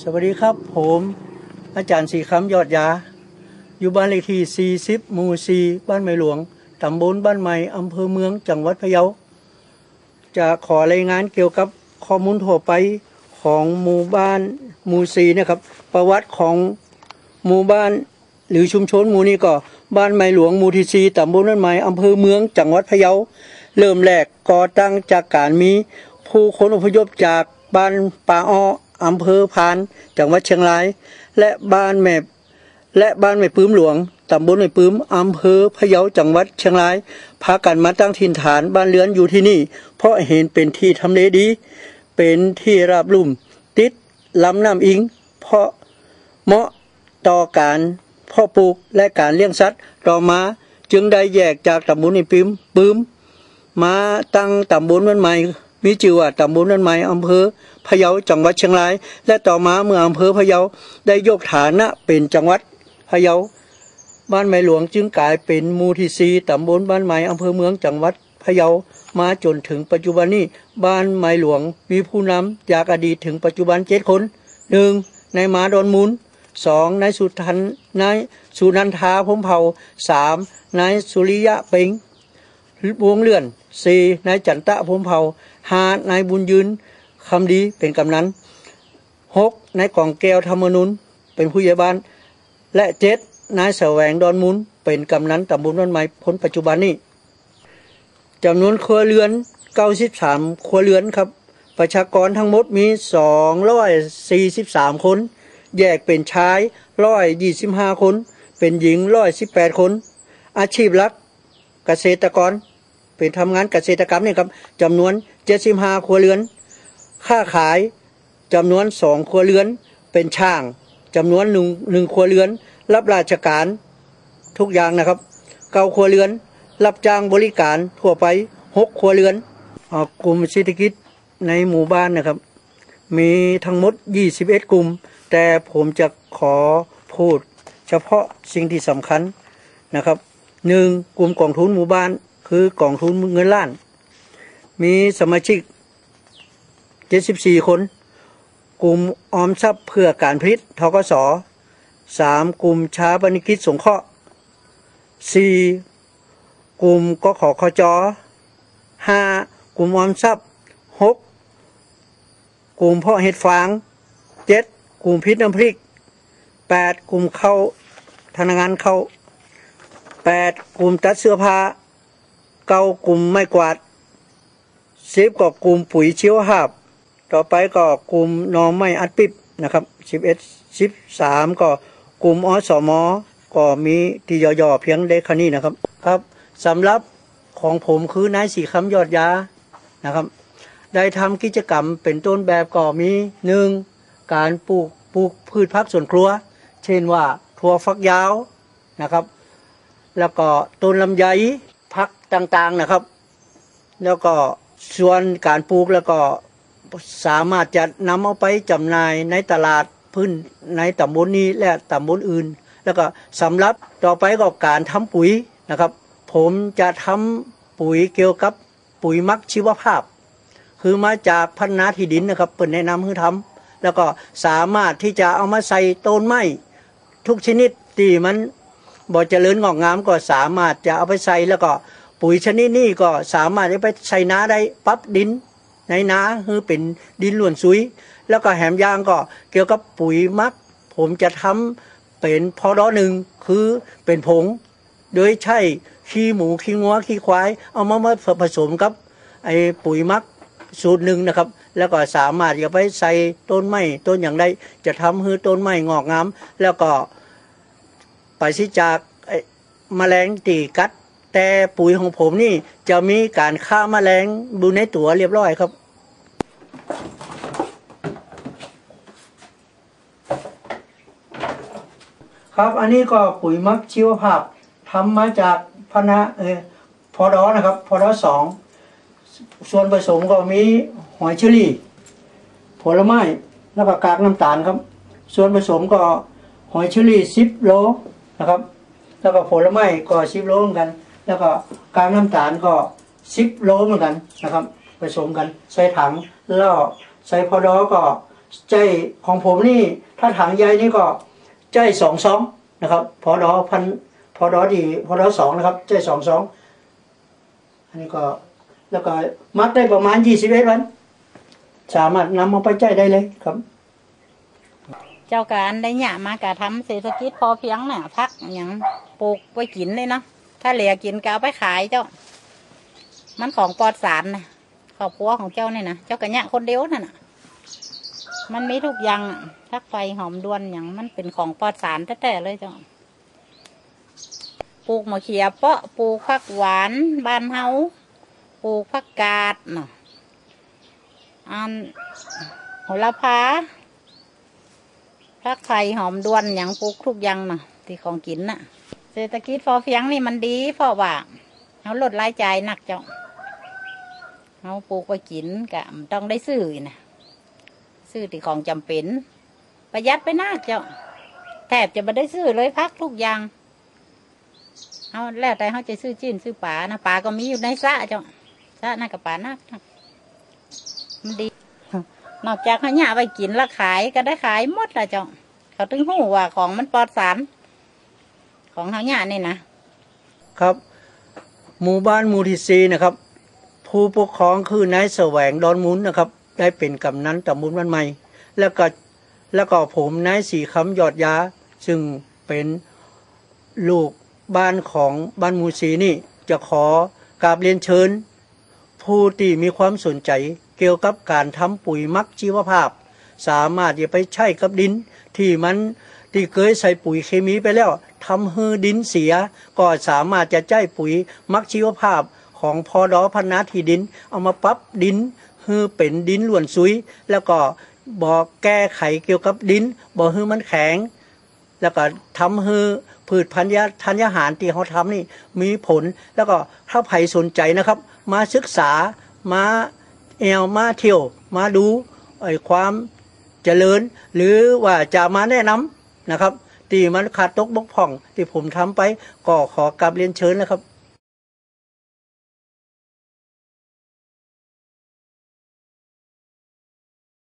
สวัสดีครับ ผม อาจารย์สีคำยอดยา อยู่บ้านเลขที่40หมู่4บ้านไม้หลวงตำบลบ้านใหม่อำเภอเมืองจังหวัดพะเยา จะขอรายงานเกี่ยวกับข้อมูลทั่วไปของหมู่บ้านหมู่4นะครับ ประวัติของหมู่บ้านหรือชุมชนหมู่นี้ก็ บ้านไม้หลวงหมู่ที่4ตำบลบ้านใหม่อำเภอเมืองจังหวัดพะเยา เริ่มแรกก่อตั้งจากการมีผู้คนอพยพจากบ้านป่าอ้อ อำเภอพานจังหวัดเชียงราย และบ้านแม่และบ้านแม่ปื้มหลวงตำบลแม่ปื้มอำเภอพะเยาจังหวัดเชียงรายพากันมาตั้งถิ่นฐานบ้านเรือนอยู่ที่นี่ เพราะเห็นเป็นที่ทำเลดี เป็นที่ราบลุ่ม ติดลำน้ำอิง เพราะเหมาะต่อการพ่อปลูกและการเลี้ยงสัตว์ต่อมาจึงได้แยกจากตำบลในปื้มปื้ม มาตั้งตำบลนั้นใหม่ มีชื่อว่าตำบลนั้นใหม่อำเภอพะเยาจังหวัดเชียงราย และต่อมาเมื่ออำเภอพะเยาได้ยกฐานะเป็นจังหวัดพะเยาบ้านไม้หลวงจึงกลายเป็นหมู่ที่สีตำบลบ้านไม้อำเภอเมืองจังหวัดพะเยามาจนถึงปัจจุบันนี้บ้านไม้หลวงมีผู้นำจากอดีตถึงปัจจุบันเจ็ดคนหนึ่งนายมาดอนมูลสองนายสุทันนายสุนันทาพรมเผาสามนายสุริยะเปง วงเลื่อนสี่นายจันตะพมเผาห้านายบุญยืนคำดีเป็นกำนันหกนายกองแก้วธรรมนุนเป็นผู้ใหญ่บ้าน และเจ็ดนายแสวงดอนมุนเป็นกำนันตำบลบ้านไม้พ้นปัจจุบันนี้จำนวนครัวเรือน93ครัวเรือนครับ ประชากรทั้งหมดมี243คน แยกเป็นชาย125คน เป็นหญิง118คน อาชีพหลักเกษตรกร เป็นทำงานเกษตรกรรมเนี่ยครับจำนวน75ครัวเรือน ค่าขายจำนวน2ครัวเรือน เป็นช่างจำนวนหนึ่งหนึ่งครัวเรือน รับราชการทุกอย่างนะครับ เก้าครัวเรือน รับจ้างบริการทั่วไป6ครัวเรือนอ่ากลุ่มเศรษฐกิจในหมู่บ้านนะครับ มีทั้งหมด 21 กลุ่ม แต่ผมจะขอพูด เฉพาะสิ่งที่สำคัญนะครับหนึ่งกลุ่มกองทุนหมู่บ้าน คือกองทุนเงินล้าน มีสมาชิก 74 คน กลุ่มออมทรัพย์เพื่อการผลิตทกสสามกลุ่มช้าปนิกิจสงเคราะห์สี่กลุ่มกขอคจห้ากลุ่มออมทรัพย์หกกลุ่มเพาะเห็ดฟางเจ็ดกลุ่มพิษน้ำพริกแปดกลุ่มเข้าธนาคารเข้าแปดกลุ่มตัดเสื้อผ้า เก้ากลุ่มไม้กวาดสิบก็กลุ่มปุ๋ยเชียวภาพต่อไปก็กลุ่มนอไม้อัดปิบนะครับสิบเอ็ดสิบสามก็กลุ่มอสมอก็มีที่ย่อๆเพียงเล็กคนี้นะครับครับสำหรับของผมคือนายสีคำยอดยานะครับ ได้ทำกิจกรรมเป็นต้นแบบก็มีหนึ่งการปลูกปลูกพืชพักสวนครัว เช่นว่าถั่วฟักยาวนะครับ แล้วก็ต้นลำไย ต่างๆนะครับ แล้วก็ส่วนการปลูกแล้วก็สามารถจะนำเอาไปจำหน่ายในตลาดพื้นในตำบลนี้และตำบลอื่น แล้วก็สำหรับต่อไปก็การทำปุ๋ยนะครับ ผมจะทำปุ๋ยเกี่ยวกับปุ๋ยมักชีวภาพ คือมาจากพันนาที่ดินนะครับเปิดแนะนำให้ทำแล้วก็สามารถที่จะเอามาใส่ต้นไม้ทุกชนิดที่มันบ่เจริญงอกงามก็สามารถจะเอาไปใส่แล้วก็ ปุ๋ยชนิดนี้ก็สามารถไปใส่นาได้ปรับดิน ในนาคือเป็นดินล้วนซุย แล้วก็แหมยางก็เกี่ยวกับปุ๋ยมัก ผมจะทำเป็นพอดอหนึ่งคือเป็นผง โดยใช้ขี้หมูขี้งัวขี้ควาย เอามามาผสมกับไอ้ปุ๋ยมักสูตรหนึ่งนะครับ แล้วก็สามารถจะไปใส่ต้นไม้ต้นอย่างใดจะทำให้ต้นไม้งอกงามแล้วก็ไปสิจากไอ้แมลงตีกัด แต่ปุ๋ยของผมนี่จะมีการฆ่าแมลงดูในตัวเรียบร้อยครับ ครับอันนี้ก็ปุ๋ยมักชีวภาพทำมาจากพนะเออพอดอนะครับพอดอสองส่วนผสมก็มีหอยเชอรี่ ผลไม้แล้วก็กากน้ำตาลครับ ส่วนผสมก็หอยเชอรี่สิบโลนะครับ แล้วก็ผลไม้ก็สิบโลเหมือนกัน แล้วก็กากน้ำตาลก็สิบโลเหมือนกันนะครับผสมกันใส่ถังแล้วใส่พอดอก็ใจของผมนี่ถ้าถังใหญ่นี่ก็ใจสองซองนะครับพอดอพันพอดอดีพอดอสองนะครับใจสองซองอันนี้ก็แล้วก็มัดได้ประมาณยี่สิบเอ็ดวัน สามารถนำมาไปใจได้เลยครับ เจ้าการได้หยามากะทำเศรษฐกิจพอเพียงน่ะพักอย่างปลูกไว้กินเลยเนาะ ถ้าเหลือกินก็เอาไปขายเจ้า มันของปลอดสารนะครอบครัวของเจ้าเนี่ยนะเจ้ากระเนี่ยคนเดียวนั่นนะมันไมีทุกอย่างทักไฟหอมดวนอย่างมันเป็นของปลอดสารแท้ๆเลยเจ้าปลูกมะเขียเปาะปลูกผักหวานบานเฮาปลูกผักกาดเนาะอันโหระพาผักไข่หอมดวนอย่างปลูกทุกอย่างน่ะที่ของกินน่ะ เศรษฐกิจพอเพียงนี่มันดีเพราะว่าเขาลดรายจ่ายหนักเจ้าเขาปลูกไว้กินกะต้องได้ซื้อนะซื้อที่ของจำเป็น ประหยัดไปนักเจ้าแทบจะไม่ได้ซื้อเลยพักทุกอย่างเอาแล้วแต่เขาจะซื้อจีนซื้อปลานะปลาก็มีอยู่ในสะเจ้าสะน่ากับปลานักมันดีนอกจากเขาหยาไปกินแล้วขายก็ได้ขายหมดละเจ้าเขาถึงหูว่าของมันปลอดสาร ของเขาหยานี่นะครับ หมู่บ้านหมู่ที่สี่นะครับ ผู้ปกครองคือนายแสวงดอนมุนนะครับ ได้เป็นกำนันตำบลบ้านใหม่ แล้วก็แล้วก็ผมนายสีคำยอดยาซึ่งเป็นลูกบ้านของบ้านหมูสีนี่จะขอกราบเรียนเชิญ ผู้ที่มีความสนใจเกี่ยวกับการทำปุ๋ยมักชีวภาพ สามารถจะไปใช้กับดิน ที่มันที่เคยใส่ปุ๋ยเคมีไปแล้ว ทำให้ดินเสีย ก็สามารถจะใช้ปุ๋ยมักชีวภาพของพอดอพนาที่ดิน เอามาปรับดินให้เป็นดินล้วนซุย แล้วก็บอกแก้ไขเกี่ยวกับดินบอกให้มันแข็ง แล้วก็ทำให้พืชพันธุ์ธัญญาหารที่เขาทำนี่มีผลแล้วก็ถ้าใครสนใจนะครับ มาศึกษามาแอวมาเที่ยว มาดูไอ้ความเจริญ หรือว่าจะมาแนะนำนะครับ ที่มันขาดตกบกพร่อง ที่ผมทำไปก็ขอกลับเรียนเชิญนะครับ